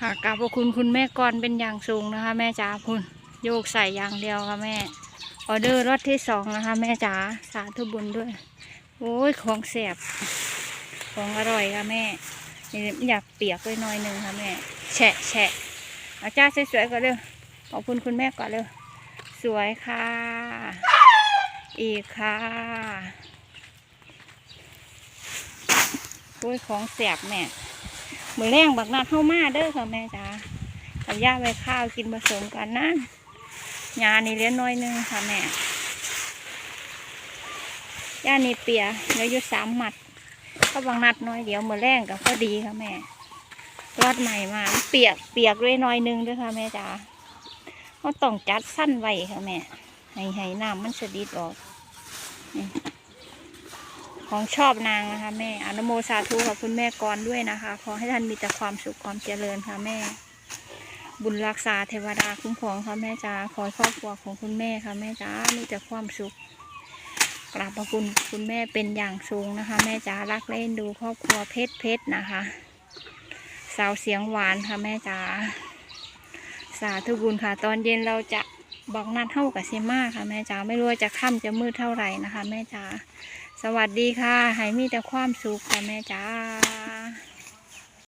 ค่ะกราบขอบคุณคุณแม่กรเป็นอย่างสูงนะคะ แม่จ๋าคุณโยกใส่อย่างเดียวค่ะแม่ ออเดอร์รถที่สองนะคะ แม่จ๋าสาธุบุญด้วย โอ้ยของแสบของอร่อยค่ะแม่นี่อยากเปียกไว้หน่อยหนึ่งค่ะแม่แฉะแฉะเอาจ้าสวยๆก่อนเร็วขอบคุณคุณแม่ก่อนเร็วสวยค่ะ อีกค่ะโอ้ยของแสบแม่ มือแรงบักนัดเข้ามาเด้อค่ะแม่จ๋าเอาย่าไว้ข้าวกินผสมกันนะยานี่เลี้ยงน้อยหนึงค่ะแม่ย่านี่เปียเหลืออยู่สามหมัด ก็บางนัดน้อยเดี๋ยวมือแรงกับพอดีค่ะแม่รอดใหม่มาเปียกเปียกด้วยน้อยหนึงเด้วยค่ะแม่จ๋าเขาต้องจัดสั้นไว้ค่ะแม่ให้ให้น้ำมันสะดิดออกนี่ ของชอบนางนะคะ แม่อนุโมสาธุขอบคุณแม่กรด้วยนะคะ ขอให้ท่านมีแต่ความสุขความเจริญค่ะแม่ บุญรักษาเทวดาคุ้มครองค่ะแม่จ๋าขอครอบครัวของคุณแม่ค่ะแม่จ๋ามีแต่ความสุขกราบขอบคุณคุณแม่เป็นอย่างสูงนะคะ แม่จ๋ารักเล่นดูครอบครัวเพชรเพชรนะคะ สาวเสียงหวานค่ะแม่จ๋าสาธุบุญค่ะ ตอนเย็นเราจะ บอกนัดเท่ากับซิมาค่ะแม่จ๋าไม่รู้ว่าจะค่ำจะมืดเท่าไหร่นะคะ แม่จ๋าสวัสดีค่ะให้มีแต่ความสุขค่ะแม่จ๋า